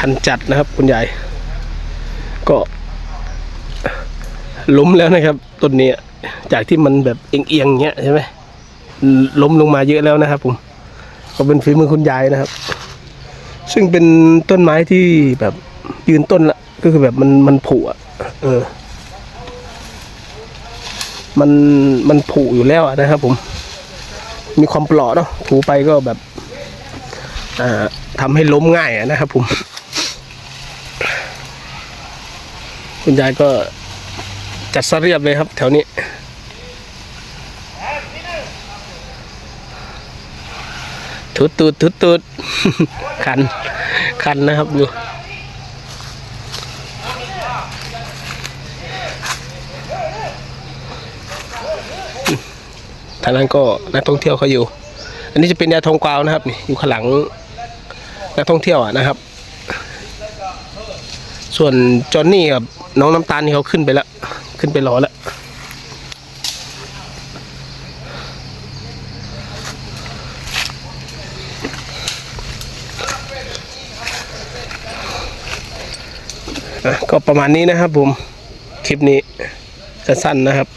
คันจัดนะครับ คุณยายก็ล้มแล้วนะครับต้นนี้จากที่มันแบบเอียงๆเงี้ยใช่ไหมล้มลงมาเยอะแล้วนะครับผมก็เป็นฝีมือคุณยายนะครับ ซึ่งเป็นต้นไม้ที่แบบยืนต้นละก็คือแบบมันมันผุอะเออ มันมันผุอยู่แล้วนะครับ ผม มีความเปราะเนาะถูไปก็แบบ อ่าทำให้ล้มง่ายนะครับผม คุณยายก็จัดสะเรียบเลยครับ แถวนี้ ทุดตูดทุดตูดคัน คันนะครับดูทางนั้นก็นักท่องเที่ยวเขาอยู่ อันนี้จะเป็นยาทองกวาวนะครับ นี่อยู่ข้างหลังนักท่องเที่ยวอะนะครับ ส่วนจอนนี่กับน้องน้ำตาลนี่เขาขึ้นไปแล้ว ขึ้นไปรอแล้วอะก็ประมาณนี้นะครับผม คลิปนี้สั้นๆนะครับ